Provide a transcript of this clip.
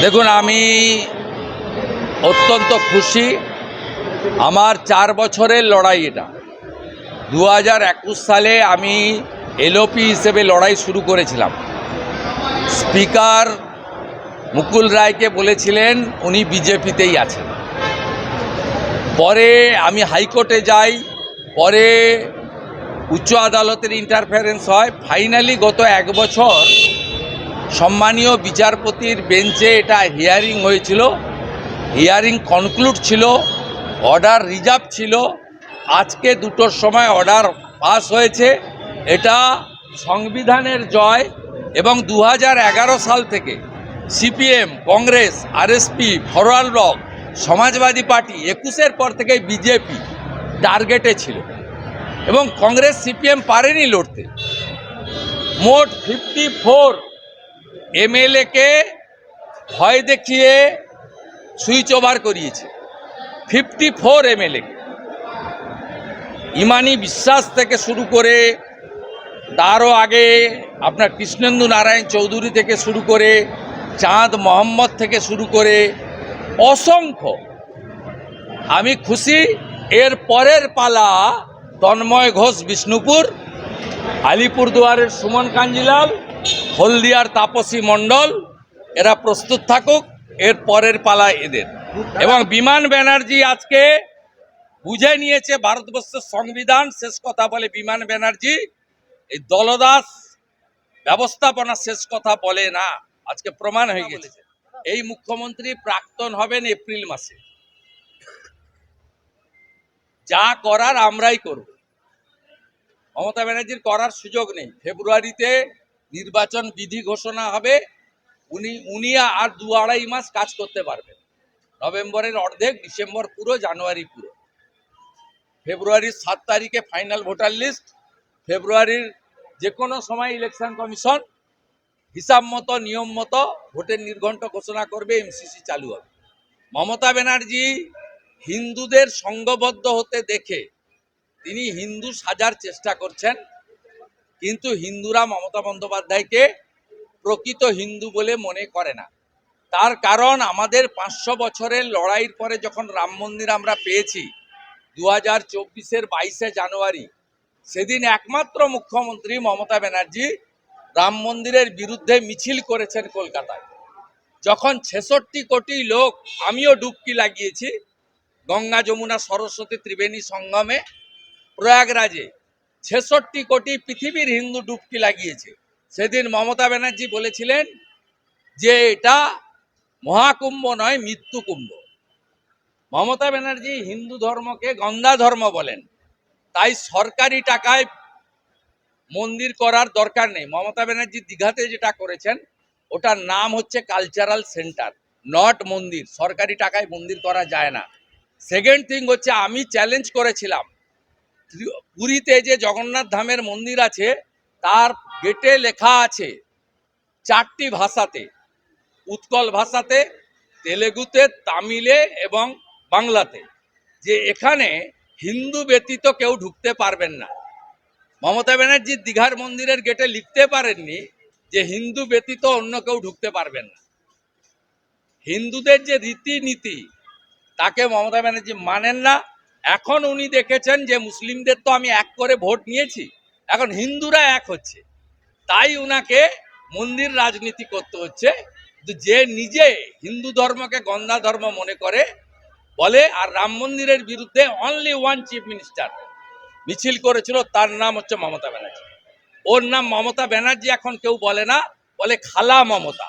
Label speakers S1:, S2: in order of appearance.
S1: দেখুন, আমি অত্যন্ত খুশি। আমার চার বছরের লড়াই এটা। দু হাজার একুশ সালে আমি এলওপি হিসেবে লড়াই শুরু করেছিলাম। স্পিকার মুকুল রায়কে বলেছিলেন, উনি বিজেপিতেই আছেন। পরে আমি হাইকোর্টে যাই, পরে উচ্চ আদালতের ইন্টারফারেন্স হয়। ফাইনালি গত এক বছর সম্মানীয় বিচারপতির বেঞ্চে এটা হিয়ারিং হয়েছিল। হিয়ারিং কনক্লুড ছিল অর্ডার রিজার্ভ ছিল। আজকে দুটোর সময় অর্ডার পাস হয়েছে। এটা সংবিধানের জয় এবং দু হাজার এগারো সাল থেকে CPM, Congress RSP forward bloc, Samajwadi party একুশের পর থেকে বিজেপি টার্গেটে ছিল এবং কংগ্রেস, সিপিএম পারেনি লড়তে। মোট ফিফটি ফোর এমএলএকে ভয় দেখিয়ে সুইচ ওভার করিয়েছে। Fifty four MLA. ইমানি বিশ্বাস থেকে শুরু করে তারও আগে আপনার কৃষ্ণেন্দু নারায়ণ চৌধুরী থেকে শুরু করে চাঁদ মোহাম্মদ থেকে শুরু করে অসংখ্য। আমি খুশি, এর পরের পালা তন্ময় ঘোষ, বিষ্ণুপুর, আলিপুরদুয়ারের সুমন কাঞ্জিলাল হলদিয়ার তাপসী মণ্ডল, এরা প্রস্তুত থাকুক, এর পরের পালা এদের। এবং বিমান ব্যানার্জি আজকে বুঝে নিয়েছে ভারতবর্ষের সংবিধান। শেষ কথা বলে বিমান ব্যানার্জি, এই দলদাস ব্যবস্থাপনা শেষ কথা বলে না, আজকে প্রমাণ হয়ে গেছে। এই মুখ্যমন্ত্রী প্রাক্তন হবেন এপ্রিল মাসে। যা করার আমরাই করব। মমতা ব্যানার্জির করার সুযোগ নেই। ফেব্রুয়ারিতে নির্বাচন বিধি ঘোষণা হবে, উনি উনি আর দু আড়াই মাস কাজ করতে পারবেন নভেম্বরের অর্ধেক, ডিসেম্বর পুরো, জানুয়ারি পুরো। ফেব্রুয়ারির সাত তারিখে ফাইনাল ভোটার লিস্ট, ফেব্রুয়ারির যে কোনো সময় ইলেকশন কমিশন, হিসাব মতো, নিয়ম মতো ভোটের নির্ঘণ্ট ঘোষণা করবে, এমসিসি চালু হবে। মমতা ব্যানার্জি হিন্দুদের সংঘবদ্ধ হতে দেখে তিনি হিন্দু সাজার চেষ্টা করছেন। কিন্তু হিন্দুরা মমতা বন্দ্যোপাধ্যায়কে প্রকৃত হিন্দু বলে মনে করে না। তার কারণ আমাদের পাঁচশো বছরের লড়াইয়ের পরে যখন রাম মন্দির আমরা পেয়েছি দু হাজার চব্বিশের বাইশে জানুয়ারি, সেদিন একমাত্র মুখ্যমন্ত্রী মমতা ব্যানার্জি রাম মন্দিরের বিরুদ্ধে মিছিল করেছেন কলকাতায়। যখন ছেষট্টি কোটি লোক, আমিও ডুবকি লাগিয়েছি, গঙ্গা যমুনা সরস্বতী ত্রিবেণী সঙ্গমে, প্রয়াগরাজে ছেষট্টি কোটি পৃথিবীর হিন্দু ডুবকি লাগিয়েছে। সেদিন মমতা ব্যানার্জি বলেছিলেন যে এটা মহাকুম্ভ নয়, মৃত্যু কুম্ভ। মমতা ব্যানার্জি হিন্দু ধর্মকে গঙ্গা ধর্ম বলেন। তাই সরকারি টাকায় মন্দির করার দরকার নেই। মমতা ব্যানার্জি দীঘাতে যেটা করেছেন, ওটার নাম হচ্ছে কালচারাল সেন্টার, নট মন্দির। সরকারি টাকায় মন্দির করা যায় না। সেকেন্ড থিং হচ্ছে, আমি চ্যালেঞ্জ করেছিলাম। পুরীতে যে জগন্নাথ ধামের মন্দির আছে, তার গেটে লেখা আছে চারটি ভাষাতে, উৎকল ভাষাতে, তেলেগুতে, তামিলে এবং বাংলাতে, যে এখানে হিন্দু ব্যতীত কেউ ঢুকতে পারবেন না। মমতা ব্যানার্জি দীঘার মন্দিরের গেটে লিখতে পারেননি যে হিন্দু ব্যতীত অন্য কেউ ঢুকতে পারবেন না। হিন্দুদের যে রীতিনীতি, তাকে মমতা ব্যানার্জি মানেন না এখন উনি দেখেছেন যে মুসলিমদের তো আমি এক করে ভোট নিয়েছি, এখন হিন্দুরা এক হচ্ছে। তাই উনাকে মন্দির রাজনীতি করতে হচ্ছে। যে নিজে হিন্দু ধর্মকে গন্ধা ধর্ম মনে করে, বলে আর রাম মন্দিরের বিরুদ্ধে অনলি ওয়ান চিফ মিনিস্টার মিছিল করেছিল, তার নাম হচ্ছে মমতা ব্যানার্জি। ওর নাম মমতা ব্যানার্জি এখন কেউ বলে না, বলে খালা মমতা।